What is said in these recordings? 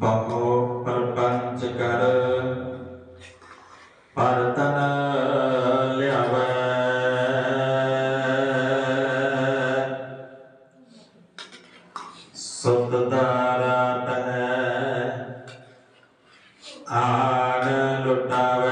ਬਹੁ ਪਰਪੰਚ ਕਰ ਪਰਤਨ ਲਿਆਵੇ ਸੁਤ ਦਾਰਾ ਤਨ ਆਣ ਲੁਟਾਵੇ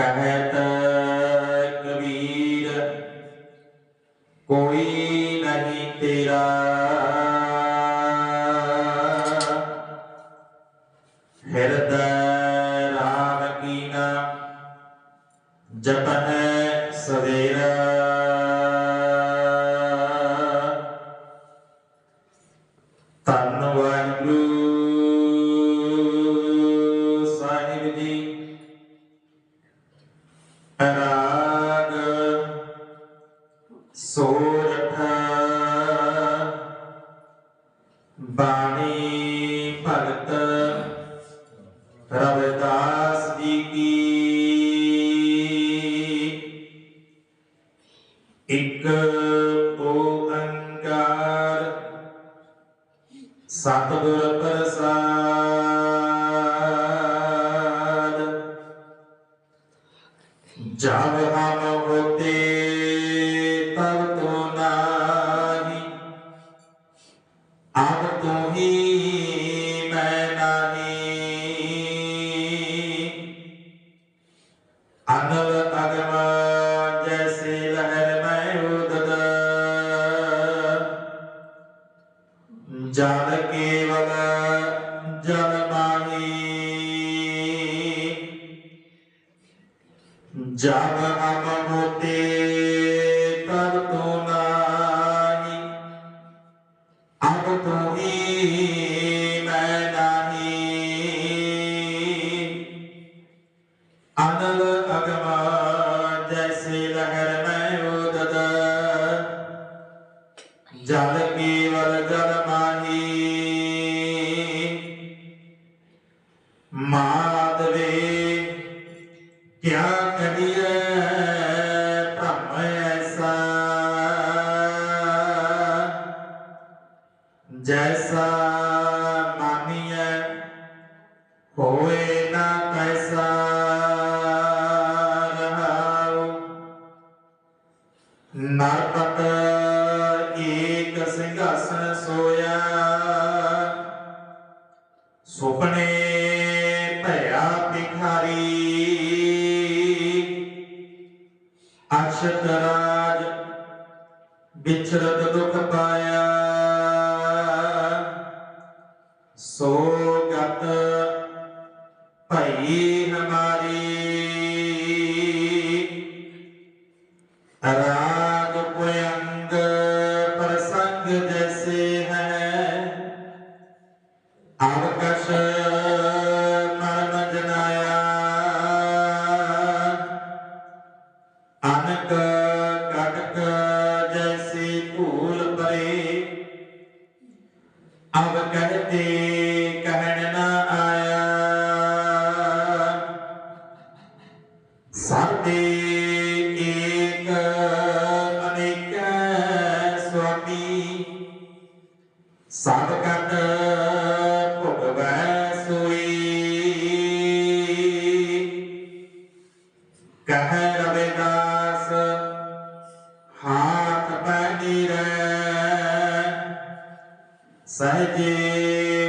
ਕਹਿਤ ਕਬੀਰ ਕੋਈ ਨਹੀਂ ਤੇਰਾ ਹਿਰਦੈ ਰਾਮ ਕੀਨਾ ਜਪੈ ਸਵੇਰਾ ਧੰਨ ਵਾਹਿਗੁਰੂ ਸਾਹਿਬ ਜੀ राग सोरठ बाणी भक्त रविदास जी की एक ओंकार सतगुर प्रसाद जब हम होते तब तो नाही अब तो ही मैं नाही अनल अगमा जैसे लहर में उदत जल केवल जल Jaga जैसा मानिए होए ना कैसा नरपत एक सिंहासन सोया सुपने भया भिखारी अक्षत राज बिछरत दुख पाया राग पुयंग प्रसंग जैसे है अवकश मर्म जनाया अनक कटक जैसी धूल परे अब कहते ਕਹਿ ਰਵਿਦਾਸ ਹਾਥ ਪੈਨੀ ਰੈ ਸਹਜੇ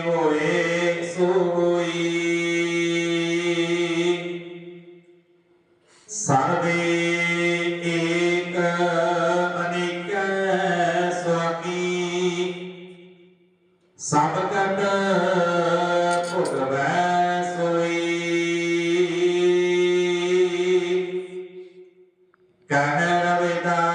ਹੋਏ ਸੋਈ ਸਰਵੇ ਏਕ ਅਨੇਕ ਸਵਾਮੀ ਸਭ ਕਟ Canada,